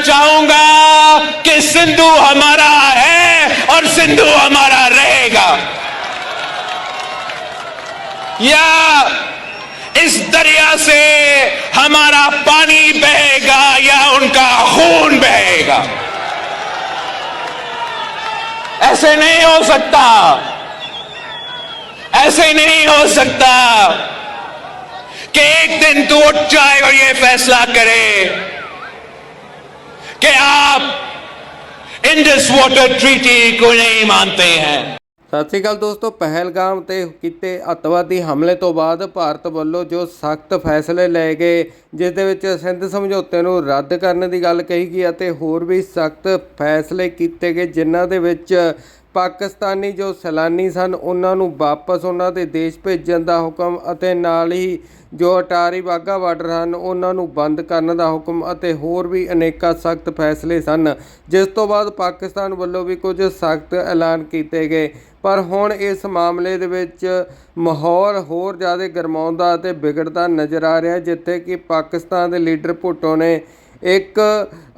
चाहूँगा कि सिंधु हमारा है और सिंधु हमारा रहेगा। या इस दरिया से हमारा पानी बहेगा या उनका खून बहेगा। ऐसे नहीं हो सकता। ऐसे नहीं हो सकता कि एक दिन तू उठ जाए और ये फैसला करे। कि आप इंडस वाटर ट्रीटी को नहीं मानते हैं ਸਤਿ ਸ਼੍ਰੀ ਅਕਾਲ ਦੋਸਤੋ ਪਹਿਲਗਾਮ ਤੇ ਕੀਤੇ ਅੱਤਵਾਦੀ ਹਮਲੇ ਤੋਂ ਬਾਅਦ ਭਾਰਤ ਵੱਲੋਂ ਜੋ ਸਖਤ ਫੈਸਲੇ ਲਏ ਗਏ ਜਿਸ ਦੇ ਵਿੱਚ ਸਿੰਧ ਸਮਝੌਤੇ ਨੂੰ ਰੱਦ ਕਰਨ ਦੀ ਗੱਲ ਕਹੀ ਗਈ ਅਤੇ ਹੋਰ ਵੀ ਸਖਤ ਫੈਸਲੇ ਕੀਤੇ ਗਏ ਜਿਨ੍ਹਾਂ ਦੇ ਵਿੱਚ ਪਾਕਿਸਤਾਨੀ ਜੋ ਸੈਲਾਨੀ ਸਨ, ਉਹਨਾਂ ਨੂੰ ਵਾਪਸ ਉਹਨਾਂ ਦੇ ਦੇਸ਼ ਭੇਜਣ ਦਾ ਹੁਕਮ ਅਤੇ ਨਾਲ ਹੀ ਜੋ ਅਟਾਰੀ ਵਾਹਗਾ ਬਾਰਡਰ ਹਨ, ਉਹਨਾਂ ਨੂੰ ਬੰਦ ਕਰਨ ਦਾ ਹੁਕਮ ਅਤੇ ਹੋਰ ਵੀ ਅਨੇਕਾਂ ਸਖਤ ਫੈਸਲੇ ਸਨ। ਜਿਸ ਤੋਂ ਬਾਅਦ ਪਾਕਿਸਤਾਨ ਵੱਲੋਂ ਵੀ ਕੁਝ ਸਖਤ ਐਲਾਨ ਕੀਤੇ ਗਏ। ਪਰ ਹੁਣ ਇਸ ਮਾਮਲੇ ਦੇ ਵਿੱਚ ਮਾਹੌਲ ਹੋਰ ਜ਼ਿਆਦਾ ਗਰਮਾਉਂਦਾ ਅਤੇ ਵਿਗੜਦਾ ਨਜ਼ਰ ਆ ਰਿਹਾ, ਜਿੱਥੇ ਕਿ ਪਾਕਿਸਤਾਨ ਦੇ ਲੀਡਰ ਭੁੱਟੋ ਨੇ ਇੱਕ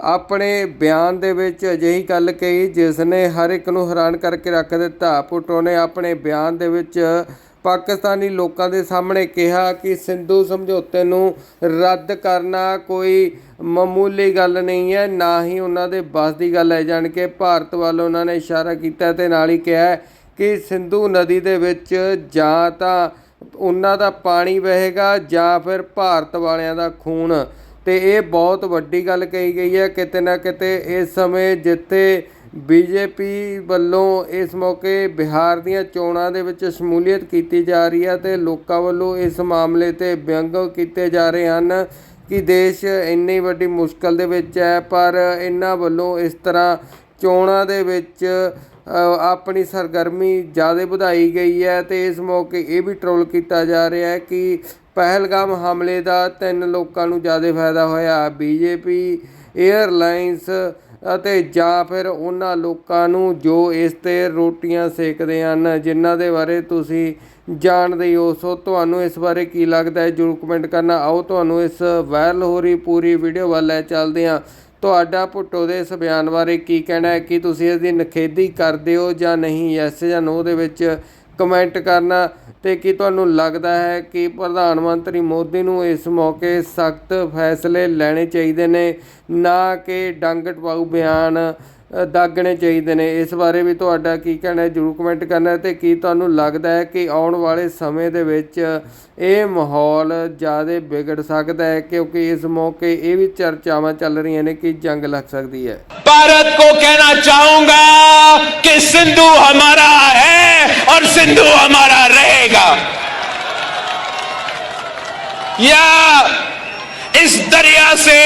ਆਪਣੇ ਬਿਆਨ ਦੇ ਵਿੱਚ ਅਜਿਹੀ ਗੱਲ ਕਹੀ, ਜਿਸ ਨੇ ਹਰ ਇੱਕ ਨੂੰ ਹੈਰਾਨ ਕਰਕੇ ਰੱਖ ਦਿੱਤਾ। ਭੁੱਟੋ ਨੇ ਆਪਣੇ ਬਿਆਨ ਦੇ ਵਿੱਚ ਪਾਕਿਸਤਾਨੀ ਲੋਕਾਂ ਦੇ ਸਾਹਮਣੇ ਕਿਹਾ ਕਿ ਸਿੰਧੂ ਸਮਝੌਤੇ ਨੂੰ ਰੱਦ ਕਰਨਾ ਕੋਈ ਮਾਮੂਲੀ ਗੱਲ ਨਹੀਂ ਹੈ, ਨਾ ਹੀ ਉਹਨਾਂ ਦੇ ਬਸ ਦੀ ਗੱਲ ਹੈ। ਜਾਣ ਕੇ ਭਾਰਤ ਵੱਲ ਉਹਨਾਂ ਨੇ ਇਸ਼ਾਰਾ ਕੀਤਾ ਤੇ ਨਾਲ ਹੀ ਕਿਹਾ ਕਿ ਸਿੰਧੂ ਨਦੀ ਦੇ ਵਿੱਚ ਜਾਂ ਤਾਂ ਉਹਨਾਂ ਦਾ ਪਾਣੀ ਵਹੇਗਾ ਜਾਂ ਫਿਰ ਭਾਰਤ ਵਾਲਿਆਂ ਦਾ ਖੂਨ। ਅਤੇ ਇਹ ਬਹੁਤ ਵੱਡੀ ਗੱਲ ਕਹੀ ਗਈ ਹੈ ਕਿਤੇ ਨਾ ਕਿਤੇ ਇਸ ਸਮੇਂ ਜਿੱਥੇ ਬੀਜੇਪੀ ਵੱਲੋਂ ਇਸ ਮੌਕੇ ਬਿਹਾਰ ਦੀਆਂ ਚੋਣਾਂ ਦੇ ਵਿੱਚ ਸ਼ਮੂਲੀਅਤ ਕੀਤੀ ਜਾ ਰਹੀ ਹੈ ਅਤੇ ਲੋਕਾਂ ਵੱਲੋਂ ਇਸ ਮਾਮਲੇ ਤੇ ਵਿਅੰਗ ਕੀਤੇ ਜਾ ਰਹੇ ਹਨ ਕਿ ਦੇਸ਼ ਇੰਨੀ ਵੱਡੀ ਮੁਸ਼ਕਲ ਦੇ ਵਿੱਚ ਹੈ, ਪਰ ਇਹਨਾਂ ਵੱਲੋਂ ਇਸ ਤਰ੍ਹਾਂ ਚੋਣਾਂ ਦੇ ਵਿੱਚ ਆਪਣੀ ਸਰਗਰਮੀ ਜ਼ਿਆਦਾ ਵਧਾਈ ਗਈ ਹੈ ਅਤੇ ਇਸ ਮੌਕੇ ਇਹ ਵੀ ਟਰੋਲ ਕੀਤਾ ਜਾ ਰਿਹਾ ਹੈ ਕਿ ਪਹਿਲਗਾਮ ਹਮਲੇ ਦਾ ਤਿੰਨ ਲੋਕਾਂ ਨੂੰ ਜ਼ਿਆਦਾ ਫਾਇਦਾ ਹੋਇਆ। ਬੀਜੇਪੀ 에ਅਰਲਾਈਨਸ ਅਤੇ ਜਾਂ ਫਿਰ ਉਹਨਾਂ ਲੋਕਾਂ ਨੂੰ ਜੋ ਇਸ ਤੇ ਰੋਟੀਆਂ ਸੇਕਦੇ ਹਨ, ਜਿਨ੍ਹਾਂ ਦੇ ਬਾਰੇ ਤੁਸੀਂ ਜਾਣਦੇ ਹੋ ਸੋ ਤੁਹਾਨੂੰ ਇਸ ਬਾਰੇ ਕੀ ਲੱਗਦਾ ਹੈ? ਜਰੂਰ ਕਮੈਂਟ ਕਰਨਾ। ਆਓ, ਤੁਹਾਨੂੰ ਇਸ ਵਾਇਰਲ ਹੋ ਰਹੀ ਪੂਰੀ ਵੀਡੀਓ ਵੱਲ ਲੈ ਚੱਲਦੇ ਹਾਂ। ਤੁਹਾਡਾ ਭੁੱਟੋ ਦੇ ਇਸ ਬਿਆਨ ਬਾਰੇ ਕੀ ਕਹਿਣਾ ਹੈ? ਕਿ ਤੁਸੀਂ ਇਸ ਦੀ ਨਖੇਦੀ ਕਰਦੇ ਹੋ ਜਾਂ ਨਹੀਂ? ਯੈਸ ਜਾਂ ਨੋ ਦੇ ਵਿੱਚ ਕਮੈਂਟ ਕਰਨਾ। ਤੇ ਕੀ ਤੁਹਾਨੂੰ ਲੱਗਦਾ ਹੈ ਕਿ ਪ੍ਰਧਾਨ ਮੰਤਰੀ ਮੋਦੀ ਨੂੰ ਇਸ ਮੌਕੇ ਸਖਤ ਫੈਸਲੇ ਲੈਣੇ ਚਾਹੀਦੇ ਨੇ? ਨਾ ਕਿ ਡੰਗ ਟਪਾਊ ਬਿਆਨ ਦਾਗਣੇ ਚਾਹੀਦੇ ਨੇ। ਇਸ ਬਾਰੇ ਵੀ ਤੁਹਾਡਾ ਕੀ ਕਹਿਣਾ ਹੈ? ਜਰੂਰ ਕਮੈਂਟ ਕਰਨਾ ਤੇ ਕੀ ਤੁਹਾਨੂੰ ਲੱਗਦਾ ਹੈ ਕਿ ਆਉਣ ਵਾਲੇ ਸਮੇਂ ਦੇ ਵਿੱਚ ਇਹ ਮਾਹੌਲ ਜ਼ਿਆਦਾ ਵਿਗੜ ਸਕਦਾ ਹੈ? ਕਿਉਂਕਿ ਇਸ ਮੌਕੇ ਇਹ ਵੀ ਚਰਚਾਵਾਂ ਚੱਲ ਰਹੀਆਂ ਨੇ ਕਿ ਜੰਗ ਲੱਗ ਸਕਦੀ ਹੈ। ਭਾਰਤ ਕੋ ਕਹਿਣਾ ਚਾਹੂੰਗਾ ਕਿ ਸਿੰਧੂ ਹਮਾਰਾ ਹੈ ਔਰ ਸਿੰਧੂ ਹਮਾਰਾ ਰਹੇਗਾ। ਯਾ इस दरिया से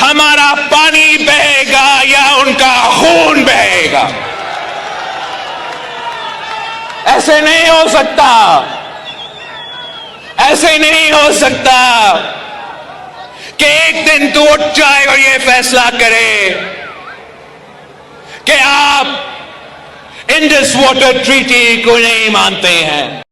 हमारा पानी बहेगा या उनका खून बहेगा। ऐसे नहीं हो सकता। ऐसे नहीं हो सकता कि एक दिन तू उठ जाए और ये फैसला करे कि आप इंडस वाटर ट्रीटी को नहीं मानते हैं।